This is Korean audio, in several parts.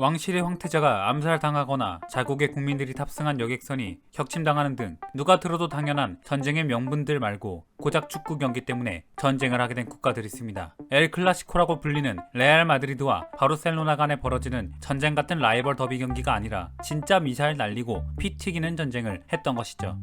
왕실의 황태자가 암살당하거나 자국의 국민들이 탑승한 여객선이 격침당하는 등 누가 들어도 당연한 전쟁의 명분들 말고 고작 축구 경기 때문에 전쟁을 하게 된 국가들이 있습니다. 엘 클라시코라고 불리는 레알 마드리드와 바르셀로나 간에 벌어지는 전쟁 같은 라이벌 더비 경기가 아니라 진짜 미사일 날리고 피 튀기는 전쟁을 했던 것이죠.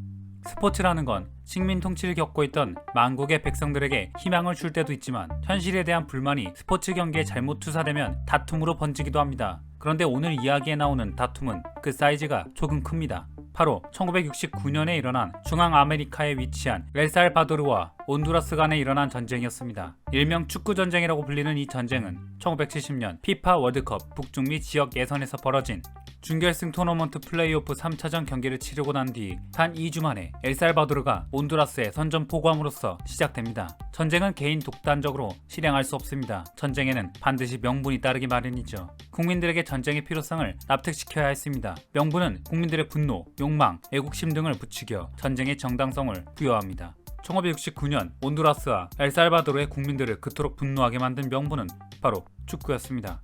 스포츠라는 건 식민 통치를 겪고 있던 만국의 백성들에게 희망을 줄 때도 있지만 현실에 대한 불만이 스포츠 경기에 잘못 투사되면 다툼으로 번지기도 합니다. 그런데 오늘 이야기에 나오는 다툼은 그 사이즈가 조금 큽니다. 바로 1969년에 일어난 중앙 아메리카에 위치한 엘살바도르와 온두라스 간에 일어난 전쟁이었습니다. 일명 축구 전쟁이라고 불리는 이 전쟁은 1970년 피파 월드컵 북중미 지역 예선에서 벌어진 준결승 토너먼트 플레이오프 3차전 경기를 치르고 난 뒤 단 2주 만에 엘살바도르가 온두라스에 선전 포고함으로써 시작됩니다. 전쟁은 개인 독단적으로 실행할 수 없습니다. 전쟁에는 반드시 명분이 따르기 마련이죠. 국민들에게 전쟁의 필요성을 납득시켜야 했습니다. 명분은 국민들의 분노, 욕망, 애국심 등을 부추겨 전쟁의 정당성을 부여합니다. 1969년 온두라스와 엘살바도르의 국민들을 그토록 분노하게 만든 명분은 바로 축구였습니다.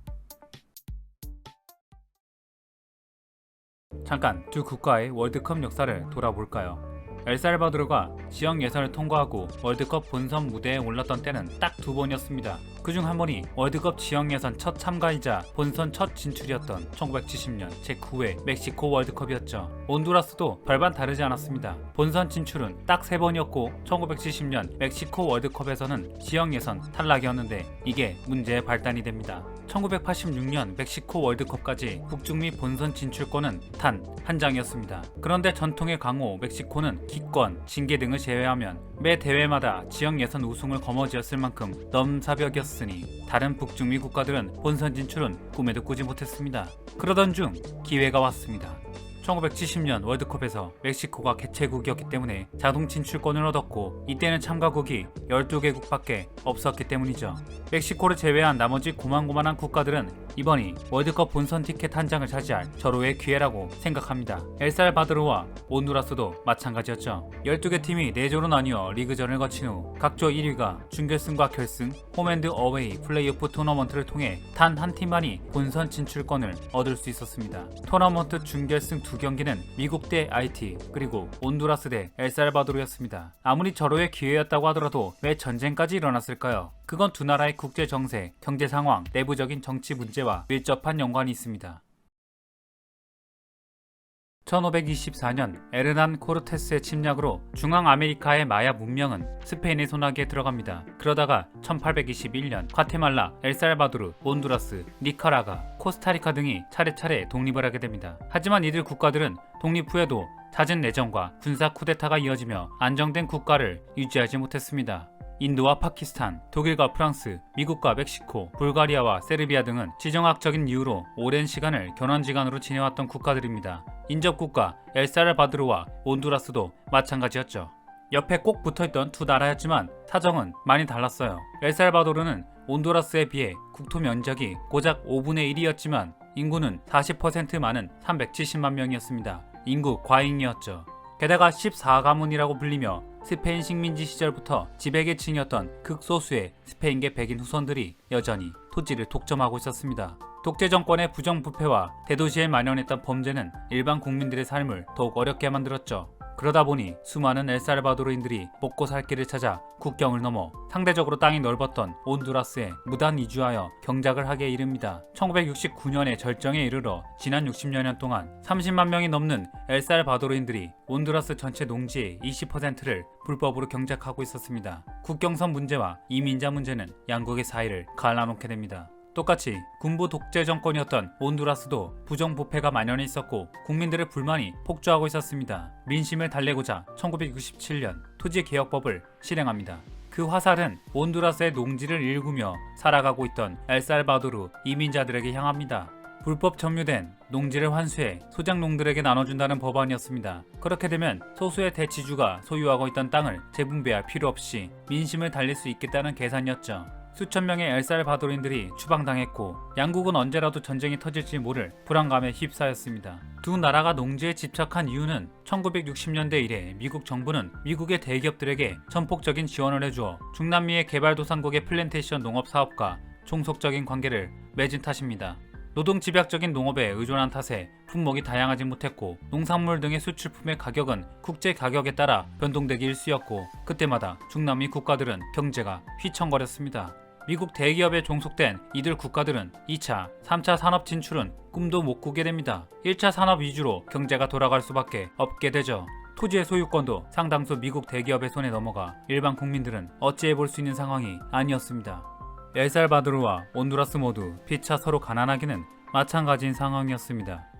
잠깐 두 국가의 월드컵 역사를 돌아볼까요? 엘살바도르가 지역 예선을 통과하고 월드컵 본선 무대에 올랐던 때는 딱 두 번이었습니다. 그중 한 번이 월드컵 지역 예선 첫 참가이자 본선 첫 진출이었던 1970년 제9회 멕시코 월드컵이었죠. 온두라스도 별반 다르지 않았습니다. 본선 진출은 딱 세 번이었고 1970년 멕시코 월드컵에서는 지역 예선 탈락이었는데 이게 문제의 발단이 됩니다. 1986년 멕시코 월드컵까지 북중미 본선 진출권은 단 한 장이었습니다. 그런데 전통의 강호 멕시코는 기권, 징계 등을 제외하면 매 대회마다 지역 예선 우승을 거머쥐었을 만큼 넘사벽이었으니 다른 북중미 국가들은 본선 진출은 꿈에도 꾸지 못했습니다. 그러던 중 기회가 왔습니다. 1970년 월드컵에서 멕시코가 개최국이었기 때문에 자동 진출권을 얻었고 이때는 참가국이 12개국밖에 없었기 때문이죠. 멕시코를 제외한 나머지 고만고만한 국가들은 이번이 월드컵 본선 티켓 한 장을 차지할 절호의 기회라고 생각합니다. 엘살바도르와 온두라스도 마찬가지였죠. 12개 팀이 4조로 나뉘어 리그전을 거친 후 각조 1위가 준결승과 결승, 홈앤드 어웨이 플레이오프 토너먼트를 통해 단 한 팀만이 본선 진출권을 얻을 수 있었습니다. 토너먼트 준결승 두 경기는 미국 대 IT 그리고 온두라스 대 엘살바도르였습니다. 아무리 절호의 기회였다고 하더라도 왜 전쟁까지 일어났을까요? 그건 두 나라의 국제 정세, 경제 상황, 내부적인 정치 문제와 밀접한 연관이 있습니다. 1524년 에르난 코르테스의 침략으로 중앙 아메리카의 마야 문명은 스페인의 손아귀에 들어갑니다. 그러다가 1821년 과테말라, 엘살바도르, 온두라스, 니카라가, 코스타리카 등이 차례차례 독립을 하게 됩니다. 하지만 이들 국가들은 독립 후에도 잦은 내정과 군사 쿠데타가 이어지며 안정된 국가를 유지하지 못했습니다. 인도와 파키스탄, 독일과 프랑스, 미국과 멕시코, 불가리아와 세르비아 등은 지정학적인 이유로 오랜 시간을 견원지간으로 지내왔던 국가들입니다. 인접국가 엘사르바드르와 온두라스도 마찬가지였죠. 옆에 꼭 붙어있던 두 나라였지만 사정은 많이 달랐어요. 엘살바도르는 온두라스에 비해 국토 면적이 고작 5분의 1이었지만 인구는 40% 많은 370만 명이었습니다. 인구 과잉이었죠. 게다가 14가문이라고 불리며 스페인 식민지 시절부터 지배계층이었던 극소수의 스페인계 백인 후손들이 여전히 토지를 독점하고 있었습니다. 독재 정권의 부정부패와 대도시에 만연했던 범죄는 일반 국민들의 삶을 더욱 어렵게 만들었죠. 그러다 보니 수많은 엘살바도르인들이 먹고 살 길을 찾아 국경을 넘어 상대적으로 땅이 넓었던 온두라스에 무단 이주하여 경작을 하게 이릅니다. 1969년의 절정에 이르러 지난 60여년 동안 30만 명이 넘는 엘살바도르인들이 온두라스 전체 농지의 20%를 불법으로 경작하고 있었습니다. 국경선 문제와 이민자 문제는 양국의 사이를 갈라놓게 됩니다. 똑같이 군부 독재 정권이었던 온두라스도 부정부패가 만연해 있었고 국민들의 불만이 폭주하고 있었습니다. 민심을 달래고자 1967년 토지개혁법을 실행합니다. 그 화살은 온두라스의 농지를 일구며 살아가고 있던 엘살바도르 이민자들에게 향합니다. 불법 점유된 농지를 환수해 소작농들에게 나눠준다는 법안이었습니다. 그렇게 되면 소수의 대치주가 소유하고 있던 땅을 재분배할 필요 없이 민심을 달릴 수 있겠다는 계산이었죠. 수천 명의 엘살바도르인들이 추방당했고 양국은 언제라도 전쟁이 터질지 모를 불안감에 휩싸였습니다. 두 나라가 농지에 집착한 이유는 1960년대 이래 미국 정부는 미국의 대기업들에게 전폭적인 지원을 해주어 중남미의 개발도상국의 플랜테이션 농업 사업과 종속적인 관계를 맺은 탓입니다. 노동 집약적인 농업에 의존한 탓에 품목이 다양하지 못했고 농산물 등의 수출품의 가격은 국제 가격에 따라 변동되기 일쑤였고 그때마다 중남미 국가들은 경제가 휘청거렸습니다. 미국 대기업에 종속된 이들 국가들은 2차, 3차 산업 진출은 꿈도 못 꾸게 됩니다. 1차 산업 위주로 경제가 돌아갈 수밖에 없게 되죠. 토지의 소유권도 상당수 미국 대기업의 손에 넘어가 일반 국민들은 어찌해 볼 수 있는 상황이 아니었습니다. 엘살바도르와 온두라스 모두 피차 서로 가난하기는 마찬가지인 상황이었습니다.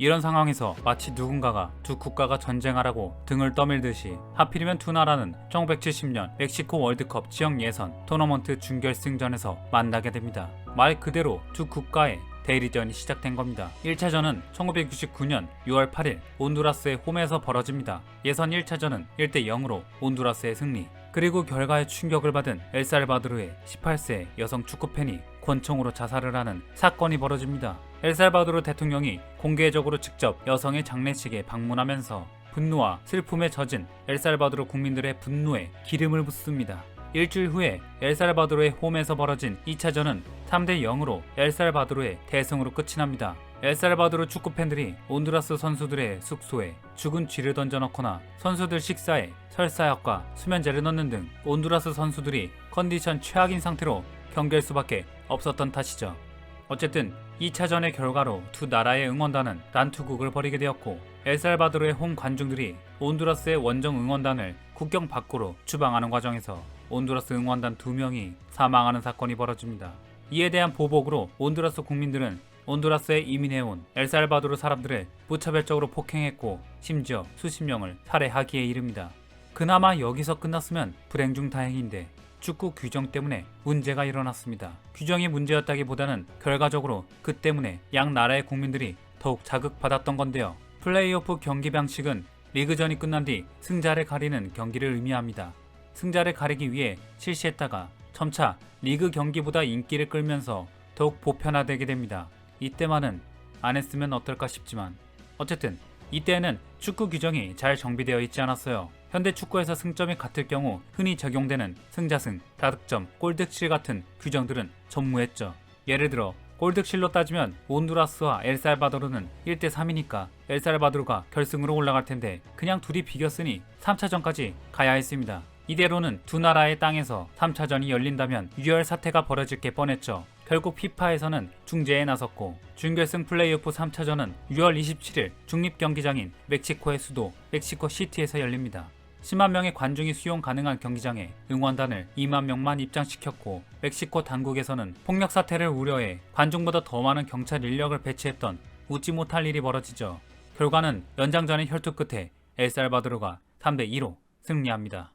이런 상황에서 마치 누군가가 두 국가가 전쟁하라고 등을 떠밀듯이 하필이면 두 나라는 1970년 멕시코 월드컵 지역 예선 토너먼트 준결승전에서 만나게 됩니다. 말 그대로 두 국가의 대리전이 시작된 겁니다. 1차전은 1969년 6월 8일 온두라스의 홈에서 벌어집니다. 예선 1차전은 1대 0으로 온두라스의 승리. 그리고 결과에 충격을 받은 엘살바도르의 18세 여성 축구팬이 권총으로 자살을 하는 사건이 벌어집니다. 엘살바도르 대통령이 공개적으로 직접 여성의 장례식에 방문하면서 분노와 슬픔에 젖은 엘살바도르 국민들의 분노에 기름을 붓습니다. 일주일 후에 엘살바도르의 홈에서 벌어진 2차전은 3대 0으로 엘살바도르의 대승으로 끝이 납니다. 엘살바도르 축구 팬들이 온두라스 선수들의 숙소에 죽은 쥐를 던져넣거나 선수들 식사에 설사약과 수면제를 넣는 등 온두라스 선수들이 컨디션 최악인 상태로 경기할 수밖에 없었던 탓이죠. 어쨌든 2차전의 결과로 두 나라의 응원단은 난투극을 벌이게 되었고 엘살바도르의 홈 관중들이 온두라스의 원정 응원단을 국경 밖으로 추방하는 과정에서 온두라스 응원단 두 명이 사망하는 사건이 벌어집니다. 이에 대한 보복으로 온두라스 국민들은 온두라스에 이민해온 엘살바도르 사람들을 무차별적으로 폭행했고 심지어 수십 명을 살해하기에 이릅니다. 그나마 여기서 끝났으면 불행 중 다행인데 축구 규정 때문에 문제가 일어났습니다. 규정이 문제였다기보다는 결과적으로 그 때문에 양 나라의 국민들이 더욱 자극받았던 건데요. 플레이오프 경기 방식은 리그전이 끝난 뒤 승자를 가리는 경기를 의미합니다. 승자를 가리기 위해 실시했다가 점차 리그 경기보다 인기를 끌면서 더욱 보편화되게 됩니다. 이때만은 안 했으면 어떨까 싶지만 어쨌든 이때에는 축구 규정이 잘 정비되어 있지 않았어요. 현대 축구에서 승점이 같을 경우 흔히 적용되는 승자승, 다득점, 골득실 같은 규정들은 전무했죠. 예를 들어 골득실로 따지면 온두라스와 엘살바도르는 1대 3이니까 엘살바도르가 결승으로 올라갈 텐데 그냥 둘이 비겼으니 3차전까지 가야 했습니다. 이대로는 두 나라의 땅에서 3차전이 열린다면 유혈 사태가 벌어질 게 뻔했죠. 결국 피파에서는 중재에 나섰고 준결승 플레이오프 3차전은 6월 27일 중립 경기장인 멕시코의 수도 멕시코 시티에서 열립니다. 10만 명의 관중이 수용 가능한 경기장에 응원단을 2만 명만 입장시켰고 멕시코 당국에서는 폭력 사태를 우려해 관중보다 더 많은 경찰 인력을 배치했던 웃지 못할 일이 벌어지죠. 결과는 연장전의 혈투 끝에 엘살바도르가 3대 2로 승리합니다.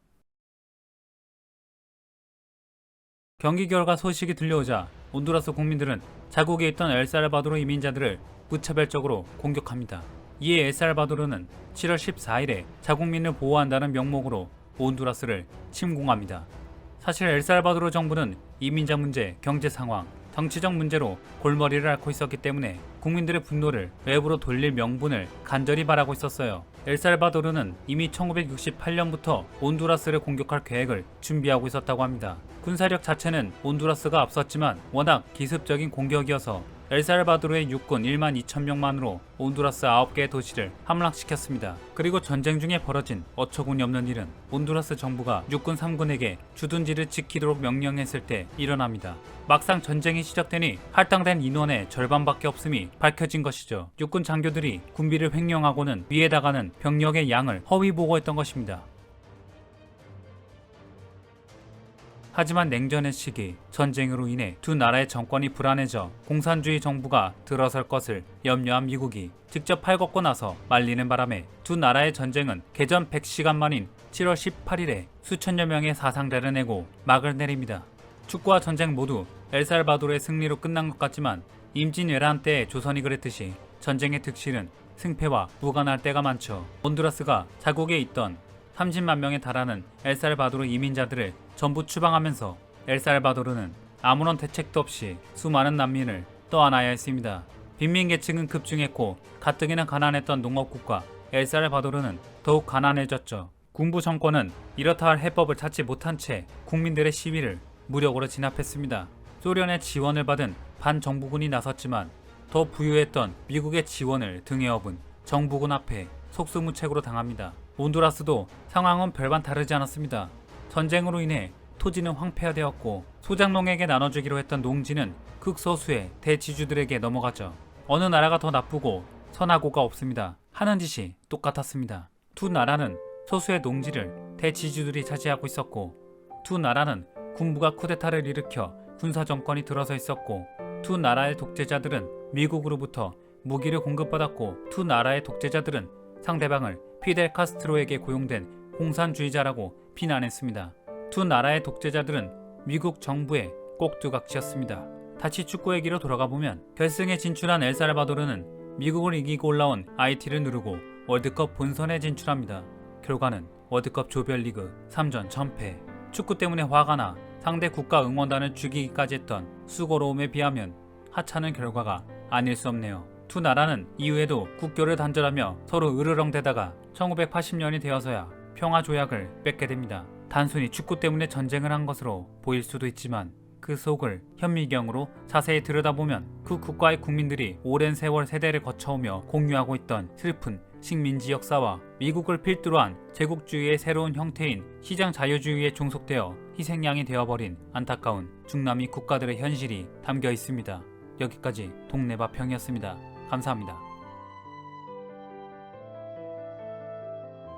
경기 결과 소식이 들려오자 온두라스 국민들은 자국에 있던 엘살바도르 이민자들을 무차별적으로 공격합니다. 이에 엘살바도르는 7월 14일에 자국민을 보호한다는 명목으로 온두라스를 침공합니다. 사실 엘살바도르 정부는 이민자 문제, 경제 상황, 정치적 문제로 골머리를 앓고 있었기 때문에 국민들의 분노를 외부로 돌릴 명분을 간절히 바라고 있었어요. 엘살바도르는 이미 1968년부터 온두라스를 공격할 계획을 준비하고 있었다고 합니다. 군사력 자체는 온두라스가 앞섰지만 워낙 기습적인 공격이어서 엘살바도르의 육군 1만 2천 명만으로 온두라스 9개의 도시를 함락시켰습니다. 그리고 전쟁 중에 벌어진 어처구니 없는 일은 온두라스 정부가 육군 3군에게 주둔지를 지키도록 명령했을 때 일어납니다. 막상 전쟁이 시작되니 할당된 인원의 절반밖에 없음이 밝혀진 것이죠. 육군 장교들이 군비를 횡령하고는 위에다가는 병력의 양을 허위 보고했던 것입니다. 하지만 냉전의 시기, 전쟁으로 인해 두 나라의 정권이 불안해져 공산주의 정부가 들어설 것을 염려한 미국이 직접 팔걷고 나서 말리는 바람에 두 나라의 전쟁은 개전 100시간 만인 7월 18일에 수천여 명의 사상자를 내고 막을 내립니다. 축구와 전쟁 모두 엘살바도르의 승리로 끝난 것 같지만 임진왜란 때 조선이 그랬듯이 전쟁의 득실은 승패와 무관할 때가 많죠. 온두라스가 자국에 있던 30만 명에 달하는 엘살바도르 이민자들을 전부 추방하면서 엘살바도르는 아무런 대책도 없이 수많은 난민을 떠안아야 했습니다. 빈민 계층은 급증했고 가뜩이나 가난했던 농업국가 엘살바도르는 더욱 가난해졌죠. 군부 정권은 이렇다 할 해법을 찾지 못한 채 국민들의 시위를 무력으로 진압했습니다. 소련의 지원을 받은 반정부군이 나섰지만 더 부유했던 미국의 지원을 등에 업은 정부군 앞에 속수무책으로 당합니다. 온두라스도 상황은 별반 다르지 않았습니다. 전쟁으로 인해 토지는 황폐화되었고 소장농에게 나눠주기로 했던 농지는 극소수의 대지주들에게 넘어가죠. 어느 나라가 더 나쁘고 선하고가 없습니다. 하는 짓이 똑같았습니다. 두 나라는 소수의 농지를 대지주들이 차지하고 있었고 두 나라는 군부가 쿠데타를 일으켜 군사 정권이 들어서 있었고 두 나라의 독재자들은 미국으로부터 무기를 공급받았고 두 나라의 독재자들은 상대방을 피델 카스트로에게 고용된 공산주의자라고 비난했습니다. 두 나라의 독재자들은 미국 정부의 꼭두각시였습니다. 다시 축구 얘기로 돌아가 보면 결승에 진출한 엘살바도르는 미국을 이기고 올라온 IT를 누르고 월드컵 본선에 진출합니다. 결과는 월드컵 조별리그 3전 전패. 축구 때문에 화가 나 상대 국가 응원단을 죽이기까지 했던 수고로움에 비하면 하찮은 결과가 아닐 수 없네요. 두 나라는 이후에도 국교를 단절하며 서로 으르렁대다가 1980년이 되어서야 평화 조약을 맺게 됩니다. 단순히 축구 때문에 전쟁을 한 것으로 보일 수도 있지만 그 속을 현미경으로 자세히 들여다보면 그 국가의 국민들이 오랜 세월 세대를 거쳐오며 공유하고 있던 슬픈 식민지 역사와 미국을 필두로 한 제국주의의 새로운 형태인 시장 자유주의에 종속되어 희생양이 되어버린 안타까운 중남미 국가들의 현실이 담겨 있습니다. 여기까지 동네바평이었습니다. 감사합니다.